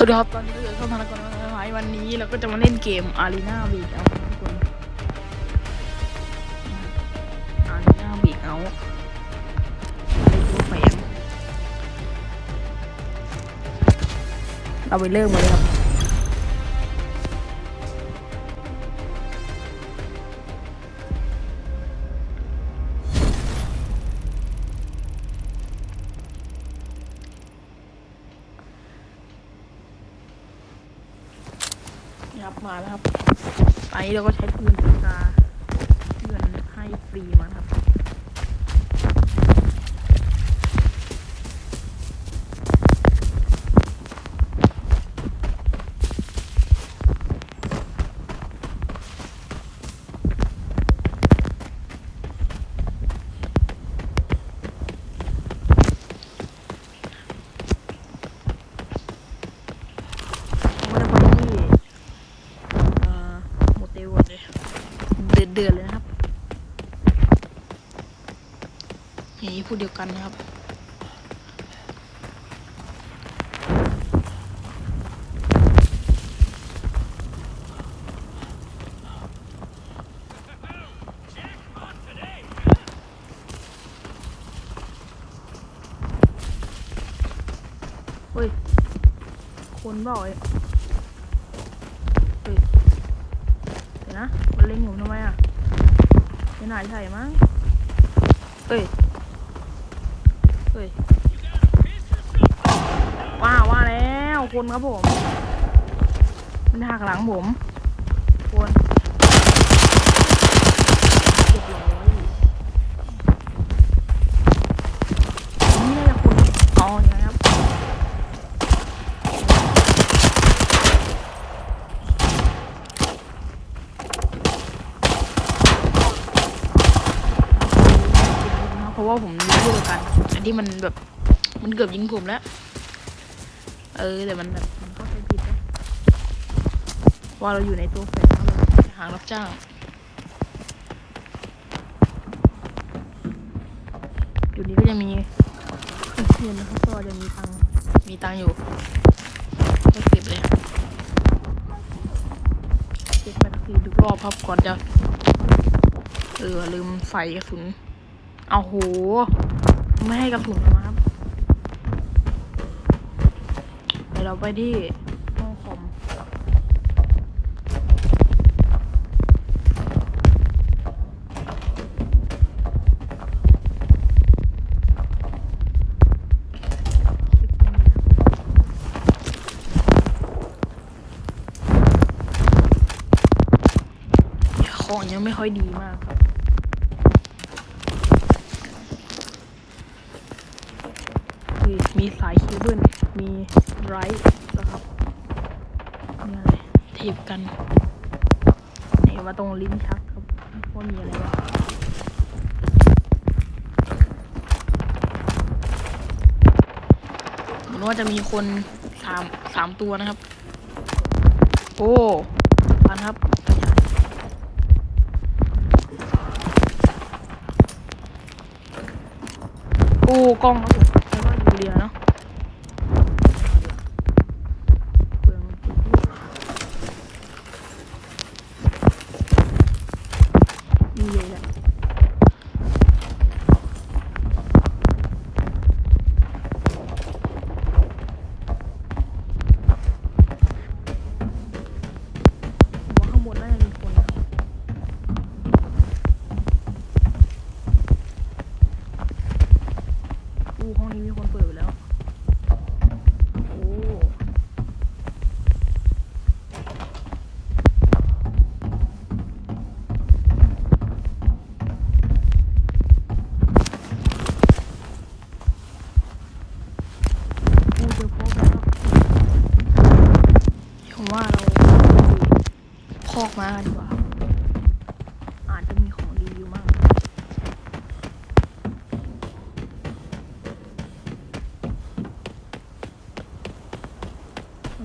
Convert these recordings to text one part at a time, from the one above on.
สวัสดีครับตอนนี้ก็อยู่ช่องพนักงานมหาวันนี้เราก็จะมาเล่นเกมอารีนาบีกเอาทุกคนอารีนาบีกเอาไปดูแฝงเราไปเริ่มกันเลยครับ มาแล้วครับ ไปเราก็ใช้ปืนปากกาเพื่อนให้ฟรีมาครับ ผมก็จะไปที่เอ่อโมเตลเลย เดือดเลยนะครับอย่างนี่พูดเดียวกันนะครับเฮ้ย คนเปล่อ้เฮ้ยเดี๋ยวนะ มันเล็งผมทำไมอะ น่าใช่มั้งเฮ้ย เฮ้ยว่าว่าแล้วคนครับผม มันหักหลังผม คนเรียบร้อยนี่น่าจะคนอ๋ออย่างนั้นครับ เพราะ ว่าผมรู้เดียวกัน อันที่มันแบบมันเกือบยิงผมแล้ว เออแต่มันแบบมันเข้าใจผิดนะว่าเราอยู่ในตัวแฝงแล้วเราไปหารับจ้างอยู่นี้ก็จะมีเพื่อนๆนะครับก็จะมีตังค์มีตังค์อยู่ก็เก็บเลยเก็บไปทุกทีทุกรอบครับก่อนจะเออลืมใส่กระสุน เอาโห ไม่ให้กระสุนมาครับเดี๋ยวเราไปที่ห้องคอมของยังไม่ค่อยดีมากครับ มีมี สายเคเบิลมีไรท์นะครับมีอะไรเทปกันนี่มาตรงลิ้นชักครับว่ามีอะไรบ้างมือนว่าจะมีคนสามสามตัวนะครับ โอ้พันครับโอ้กล้องครับผม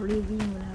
เ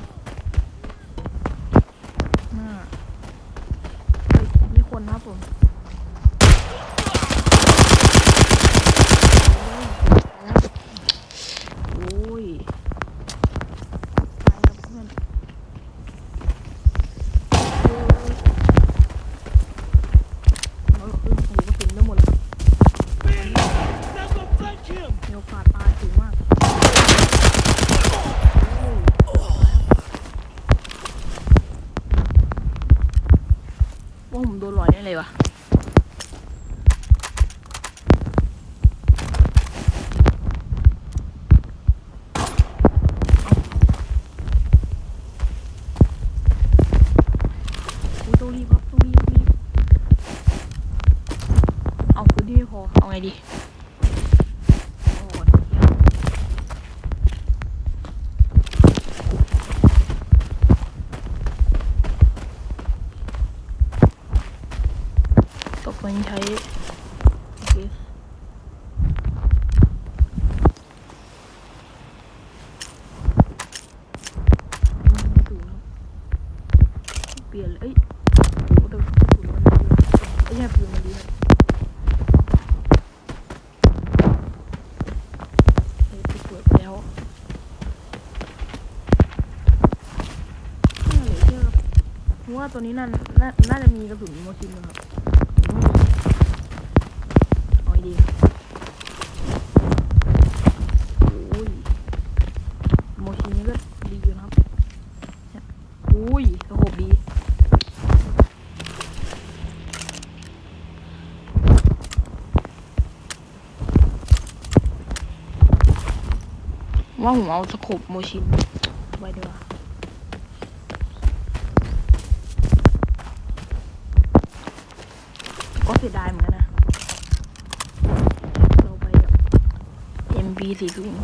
โอ้ผมโดนลอยได้เลยวะ ตกคนใช้โอเคเปลี่ยนเอ้ยโอ้แต่ถูกมันดีเอ้ยปืนมันดีเฮ้ยไปตรวจแล้วน่าเหลือเชื่อครับเพราะว่าตัวนี้น่าน่าน่าจะมีกระสุนโมชินนะครับ เอาดีโอ้ยโมชินนี่ก็ดีอยู่นะครับเนี่ยอุ้โคบดีว่าผมเอาสโคปโมชินไว้ดีกว่า ก็เสียดายเหมือนกันนะ เราไปแบบ MB สี่ศูนย์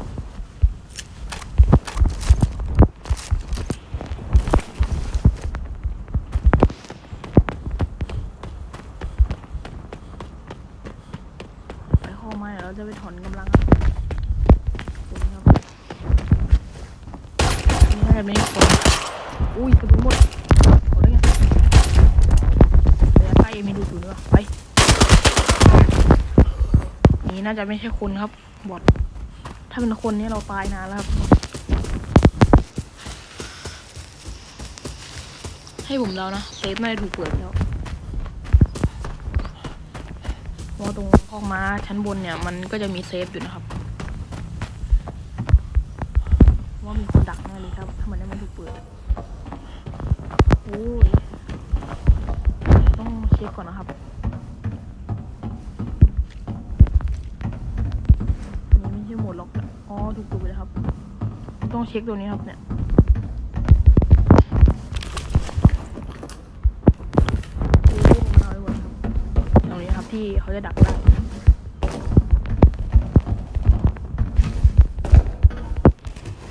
ไปเข้ามาเดี๋ยวเราจะไปถอนกำลังครับขอบคุณครับนี่น่าจะไม่ได้คนอุ้ยกระสุนหมดหมดได้ไงระยะใกล้ยังมีดูศูนย์ด้วยไป นี่น่าจะไม่ใช่คนครับ บอทถ้าเป็นคนนี่เราตายนานแล้วครับ ให้ผมเรานะเซฟไม่ได้ถูกเปิดแล้วเพราะว่าตรงห้องม้าชั้นบนเนี่ย มันก็จะมีเซฟอยู่นะครับ ว่ามีคนดักแน่เลยครับ ถ้ามันได้ไม่ถูกเปิดโอ้ยต้องเช็คก่อนนะครับ นี่ไม่ใช่โหม ดล็อกอ๋อถูกดไปแล้วครับ ต้องเช็คตัวนี้ครับเนี่ยตรงนี้ครับที่เขาจะดักได้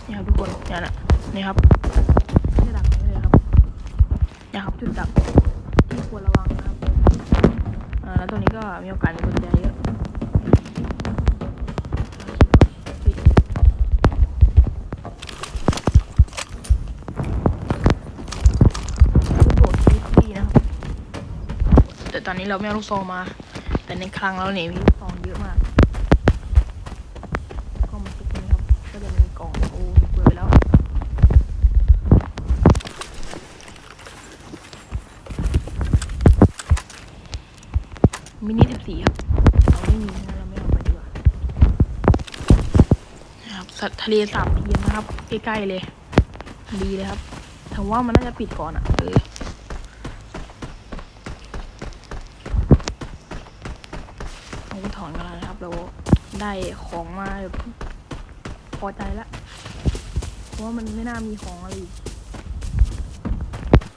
นี่ครับทุกคนเนี่ยแหละนี่ครับนี่ดักนี่เลยครับนี่ครับจุดดักที่ควรระวังนะครับอ่าแล้วตัวนี้ก็มีโอกาสมีกุญแจเยอะ อนนี้เราไม่เอาลูกซองมา แต่ในคลังเราเนี่ยมีลูกซองเยอะมากก็มาติดนี้ครับ ก็จะมีกล่องโอ้ถูกเปิดไปแล้วมินิสิบสี่ครับเราไม่มีนะเราไม่เอาไปดีกว่านะครับสัตว์ทะเลสาบเทียนนะครับ ใกล้ๆเลย ดีเลยครับแต่ว่ามันน่าจะปิดก่อนอะเออเอาไปถอนกันแล้วนะครับ เรา ได้ของมาแบบพอใจแล้วเพราะว่ามันไม่น่ามีของอะไรอีก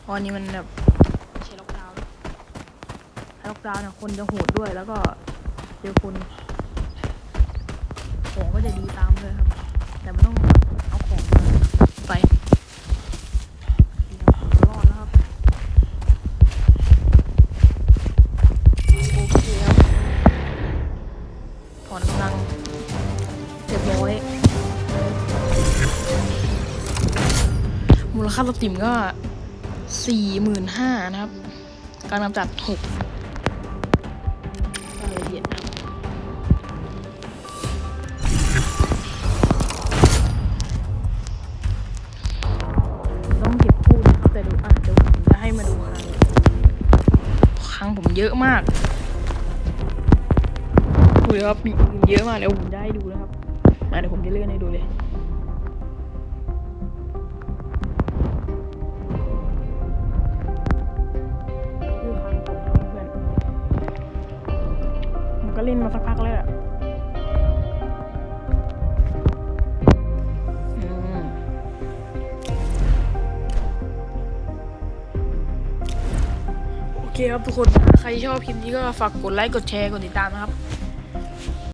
เพราะอันนี้มันแบบไม่ใช่ล็อกดาวน์แล้วถ้าล็อกดาวน์เนี่ยคนจะโหดด้วยแล้วก็เจอคนของก็จะดีตามเลยครับ แต่ไม่ต้องเอาของไป ร้อยมูลค่าสติมก็สี่หมื่นห้านะครับ การกำจัดหกเอียดต้องเก็บคู่นะครับแต่ดูอะเดี๋ยวผมจะให้มาดูครั้งครั้งผมเยอะมากดูเลยครับมีเยอะมากเดี๋ยวผมจะให้ดูนะครับ เดี๋ยวผมจะเลื่อนให้ดูเลยคือครั้งผมเพื่อนผมก็เล่นมาสักพักแล้วอะโอเคครับทุกคน ใครชอบคลิปนี้ก็ฝากกดไลค์ กดแชร์ กดติดตามนะครับ